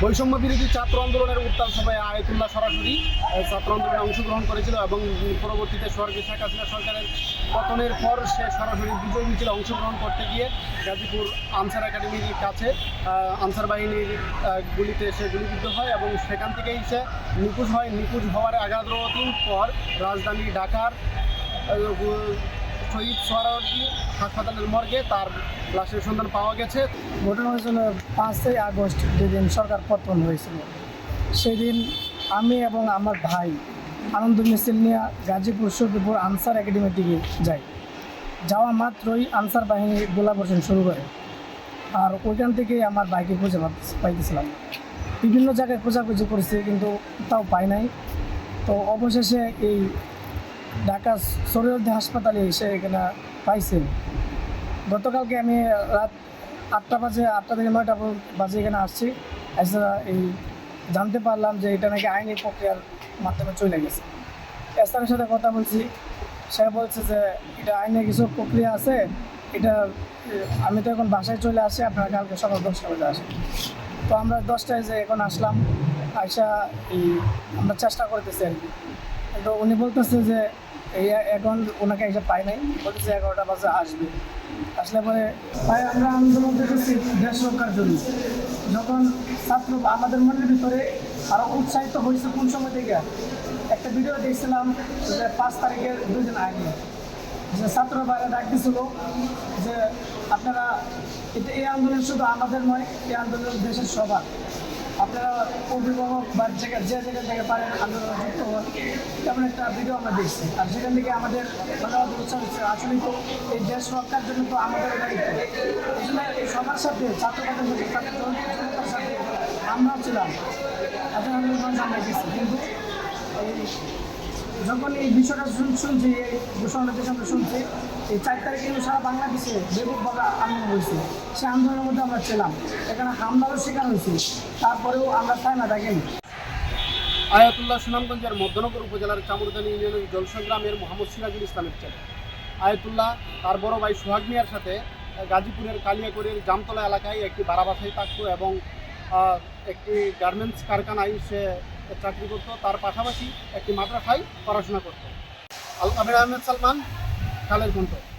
বৈষম্য বিরোধী ছাত্র আন্দোলনের উত্তাল সভায় আয়তুল্লাহ সরাসরি ছাত্র আন্দোলনে অংশগ্রহণ করেছিল এবং পরবর্তীতে স্বর্গীয় শেখ হাসিনা সরকারের পতনের পর সে সরাসরি বিজয় মিছিলে অংশগ্রহণ করতে গিয়ে গাজীপুর আনসার একাডেমির কাছে আনসার বাহিনীর গুলিতে সে গুলিবিদ্ধ হয় এবং সেখান থেকেই সে নিখোঁজ হয়। নিখোঁজ হওয়ার এগারো দিন পর রাজধানী ঢাকার শহীদ সোহরাওয়ার্দী হাসপাতালের মর্গে তার লাশের সন্ধান পাওয়া গেছে। ঘটনা হয়েছিল পাঁচই আগস্ট, যেদিন সরকার পতন হয়েছিল। সেদিন আমি এবং আমার ভাই আনন্দ মিছিল নিয়ে গাজীপুর সখীপুর আনসার একাডেমির দিকে যাই। যাওয়া মাত্রই আনসার বাহিনী গোলাবর্ষণ শুরু করে আর ওইখান থেকে আমার বাইকে খুঁজে পাইতেছিলাম। বিভিন্ন জায়গায় খোঁজাখুঁজি করেছি কিন্তু তাও পাই নাই। তো অবশেষে এই ঢাকা সরিয়দ্দি হাসপাতালে এসে এখানে পাইছে। গতকালকে আমি রাত আটটা বাজে, আটটা থেকে নয়টা বাজে এখানে আসছি। এছাড়া এই জানতে পারলাম যে এটা নাকি আইনি প্রক্রিয়ার মাধ্যমে চলে গেছে। এস্তারের সাথে কথা বলছি। সে বলছে যে এটা আইনে কিছু প্রক্রিয়া আছে। এটা, আমি তো এখন বাসায় চলে আসি, আপনারা কালকে সকাল দশটা বাজে আসেন। তো আমরা দশটায় যে এখন আসলাম, আইসা এই আমরা চেষ্টা করতেছি আর কি। কিন্তু উনি বলতেছে যে, এই এখন ওনাকে এসে পাই নাই। বলতেছে এগারোটা বাজে আসবে। আসলে পরে ভাই, আমরা আন্দোলন দেখেছি দেশ রক্ষার জন্য। যখন ছাত্র আমাদের মনের ভিতরে আরও উৎসাহিত হয়েছে কোন সময় থেকে? একটা ভিডিও দেখছিলাম যে পাঁচ তারিখের দুই দিন আগে। যে ছাত্র বাইরে ডাক দিছিল যে, আপনারা, এটা এই আন্দোলন শুধু আমাদের নয়, এই আন্দোলন দেশের সবার। অভিভাবক বা যে জায়গা থেকে পারেন তেমন একটা ভিডিও আমরা আর থেকে আমাদের এই দেশ জন্য তো আমাদের এই সবার সাথে সাথে আমরাও ছিলাম। আমরা কিন্তু এই যখন এই বিষয়টা শুন- শুনছি, এই ঘোষণাটা আমরা শুনছি এই চার তারিখে কিন্তু সারা বাংলাদেশে ব্যাপকভাবে আন্দোলন হয়েছে। সে আন্দোলনের মধ্যে আমরা ছিলাম। এখানে হামলারও শিকার হয়েছি। তারপরেও আমরা তাই না দেখেনি। আয়াতুল্লাহ সুনামগঞ্জের মধ্যনগর উপজেলার চামুরদানি ইউনিয়নের জলসংগ্রামের মোহাম্মদ সিরাজুল ইসলামের ছেলে। আয়াতুল্লাহ, তার বড় ভাই সোহাগ মিয়ার সাথে গাজীপুরের কালিয়াকৈরের জামতলা এলাকায় একটি বারাবাসায় থাকতো এবং একটি গার্মেন্টস কারখানায় সে চাকরি করতো। তার পাশাপাশি একটি মাদ্রাসায় পড়াশোনা করতো। আল আমির আহমেদ সালমান कलर को